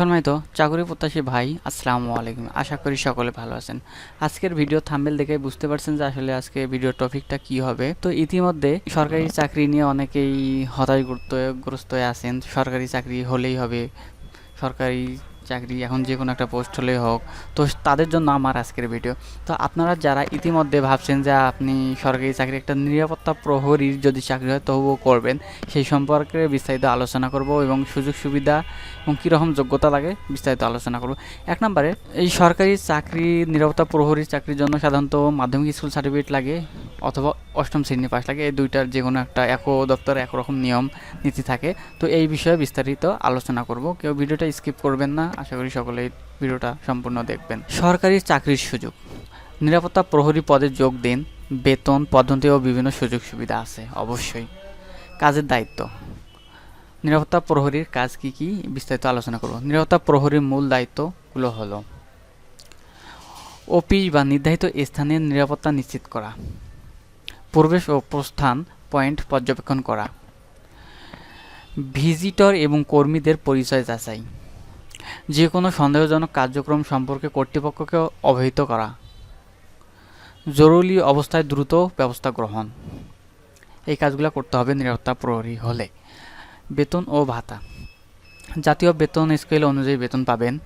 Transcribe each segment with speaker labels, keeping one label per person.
Speaker 1: সম্মানিত চাকরি প্রত্যাশী ভাই, আসসালামু আলাইকুম। আশা করি সকলে ভালো আছেন। আজকের ভিডিও থাম্বেল দেখে বুঝতে পারছেন যে আসলে আজকে ভিডিও টপিকটা কি হবে। তো ইতিমধ্যে সরকারি চাকরি নিয়ে অনেকেই হতাশ গুরুত্বগ্রস্ত আছেন। সরকারি চাকরি হলেই হবে। সরকারি চাকরি, এখন যে কোনো একটা পোস্ট হলেই হোক। তো তাদের জন্য আমার আজকের ভিডিও তো আপনারা যারা ইতিমধ্যে ভাবছেন যে আপনি সরকারি চাকরি, একটা নিরাপত্তা প্রহরীর যদি চাকরি হয়, তবুও করবেন। সেই সম্পর্কে বিস্তারিত আলোচনা করব এবং সুযোগ, সুবিধা এবং কীরকম যোগ্যতা লাগে বিস্তারিত আলোচনা করব। এক নম্বরে, এই সরকারি চাকরি, নিরাপত্তা প্রহরীর চাকরির জন্য সাধারণত মাধ্যমিক স্কুল সার্টিফিকেট লাগে। অথবা অষ্টম শ্রেণি পাস লাগে, এই দুইটার যে কোনো একটা এক দপ্তর একরকম নিয়ম, নীতি থাকে। তো এই বিষয়ে বিস্তারিত আলোচনা করব। কেউ ভিডিওটা স্কিপ করবেন না, আশা করি সকলেই ভিডিওটা সম্পূর্ণ দেখবেন। সরকারি চাকরির সুযোগ। নিরাপত্তা প্রহরী পদে যোগ দিন। বেতন পদ্ধতি ও বিভিন্ন সুযোগ সুবিধা আছে, অবশ্যই। কাজের দায়িত্ব। নিরাপত্তা প্রহরীর কাজ কি কি? বিস্তারিত আলোচনা করব। নিরাপত্তা প্রহরীর মূল দায়িত্বগুলো হলো, অফিস বা নির্ধারিত স্থানের নিরাপত্তা নিশ্চিত করা। প্রবেশ ও প্রস্থান পয়েন্ট পর্যবেক্ষণ করা। ভিজিটর এবং কর্মীদের পরিচয় যাচাই। যে কোনো সন্দেহজনক কার্যক্রম সম্পর্কে কর্তৃপক্ষকে অবহিত করা। জরুরি অবস্থায় দ্রুত ব্যবস্থা গ্রহণ। এই কাজগুলো করতে হবে নিরাপত্তা প্রহরী হলে। বেতন ও ভাতা। জাতীয় বেতন স্কেল অনুযায়ী বেতন পাবেন।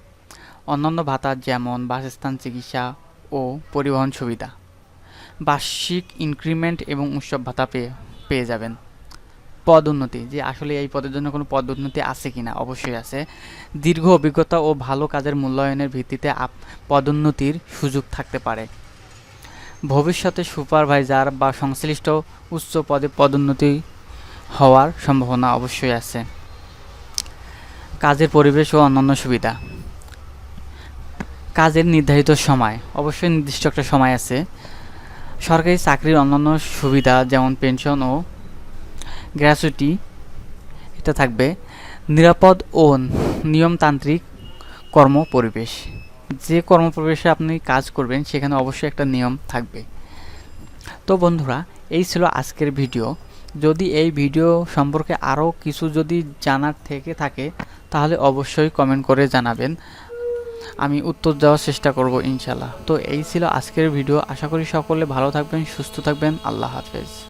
Speaker 1: অন্যান্য ভাতা যেমন বাসস্থান, চিকিৎসা ও পরিবহন সুবিধা। বার্ষিক ইনক্রিমেন্ট এবং উৎসব ভাতা পেয়ে পেয়ে যাবেন। পদোন্নতি যে আসলে এই পদের জন্য কোনো পদোন্নতি আছে কি না অবশ্যই আছে। দীর্ঘ অভিজ্ঞতা ও ভালো কাজের মূল্যায়নের ভিত্তিতে আপ পদোন্নতির সুযোগ থাকতে পারে। ভবিষ্যতে সুপারভাইজার বা সংশ্লিষ্ট উচ্চ পদে পদোন্নতি হওয়ার সম্ভাবনা অবশ্যই আছে। কাজের পরিবেশ ও অন্যান্য সুবিধা। কাজের নির্ধারিত সময়, অবশ্যই নির্দিষ্ট একটা সময় আছে। সরকারি চাকরির অন্যান্য সুবিধা যেমন পেনশন ও গ্র্যাচুইটি, এটা থাকবে। নিরাপদ ও নিয়মতান্ত্রিক কর্ম পরিবেশ যে কর্ম পরিবেশে আপনি কাজ করবেন, সেখানে অবশ্যই একটা নিয়ম থাকবে। তো বন্ধুরা, এই ছিল আজকের ভিডিও। যদি এই ভিডিও সম্পর্কে আরও কিছু যদি জানার থেকে থাকে, তাহলে অবশ্যই কমেন্ট করে জানাবেন। আমি উত্তর দেওয়ার চেষ্টা করব ইনশাল্লাহ তো এই ছিল আজকের ভিডিও। আশা করি সকলে ভালো থাকবেন, সুস্থ থাকবেন। আল্লাহ হাফেজ।